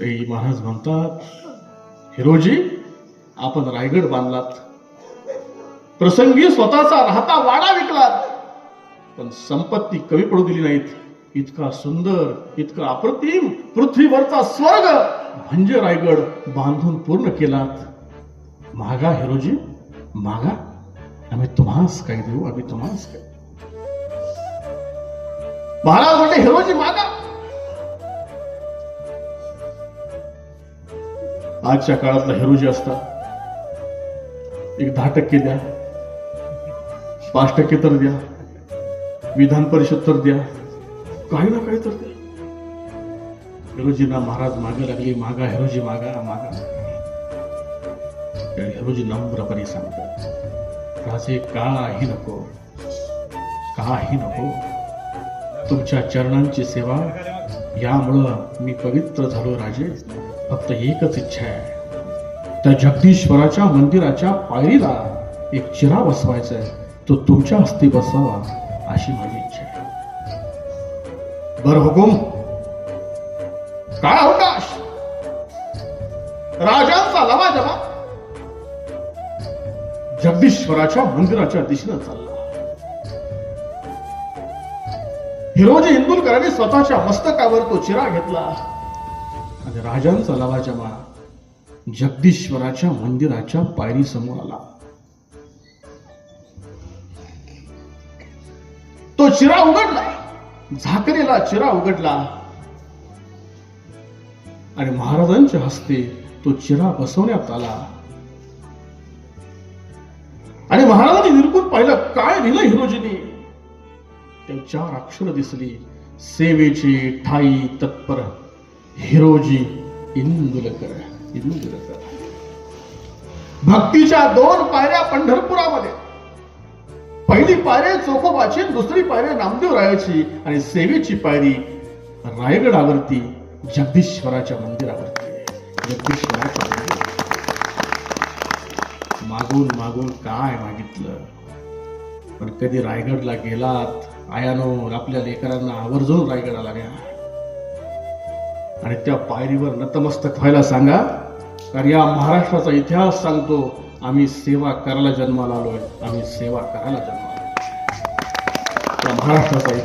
ते महाराज म्हणतात हिरोजी आपण रायगड बांधलात. प्रसंगी स्वतःचा राहता वाडा विकलात. पण संपत्ती कमी पडू दिली नाहीत. इतका सुंदर इतका अप्रतिम पृथ्वीवरचा स्वर्ग म्हणजे रायगड बांधून पूर्ण केलात. मागा हिरोजी मागा. आम्ही तुम्हास काय देऊ आम्ही तुम्हास काय महाराज म्हणले हिरोजी मागा. आजच्या काळातला हिरोजी असता एक दहा टक्के द्या पाच टक्के तर द्या विधान परिषद तर द्या काही ना काही तर द्या. हिरोजींना महाराज मागे लागली मागा हिरोजी मागा मागा. त्या हिरोजी नम्रपणे सांगतात राजे काही नको काही नको. तुमच्या चरणांची सेवा यामुळं मी पवित्र झालो राजे. फक्त एकच इच्छा आहे. त्या जगदीश्वराच्या मंदिराच्या पायरीला एक चिरा बसवायचा आहे. तो तुमच्या हस्ती बसावा अशी माझी इच्छा आहे. बर हुकुम. काय अवकाश राजांचा लवा जमा जगदीश्वराच्या मंदिराच्या दिशेनं चालला. हिरोजी इंदुलकरांनी स्वतःच्या मस्तकावर तो चिरा घेतला. आणि राजांचा लवा जमा जगदीश्वराच्या मंदिराच्या पायरी समोर आला. तो चिरा उघडला. झाकरेला चिरा उघडला. आणि महाराजांच्या हस्ते तो चिरा बसवण्यात आला. आणि महाराजांनी निरकून पाहिलं काय लिहिलं हिरोजीने? त्यांच्या चार अक्षर दिसली. सेवेची ठाई तत्पर हिरोजी इंदुलकर इंदुलकर भक्तीच्या दोन पायऱ्या पंढरपुरामध्ये. पहिली पायरी चोखोबाची दुसरी पायरी नामदेव रायाची आणि सेवेची पायरी रायगडावरती जगदीश्वराच्या मंदिरावरती. जगदीश्वराच्या मंदिरावरती. मागून मागून काय मागितलं? पण कधी रायगडला गेलात आयानो आपल्या लेकरांना आवर्जून रायगडाला न्या आणि त्या पायरीवर नतमस्तक व्हायला सांगा कारण या महाराष्ट्राचा इतिहास सांगतो आम्ही सेवा करायला जन्माला आलोय आम्ही सेवा करायला जन्माला आलोय. या महाराष्ट्राचा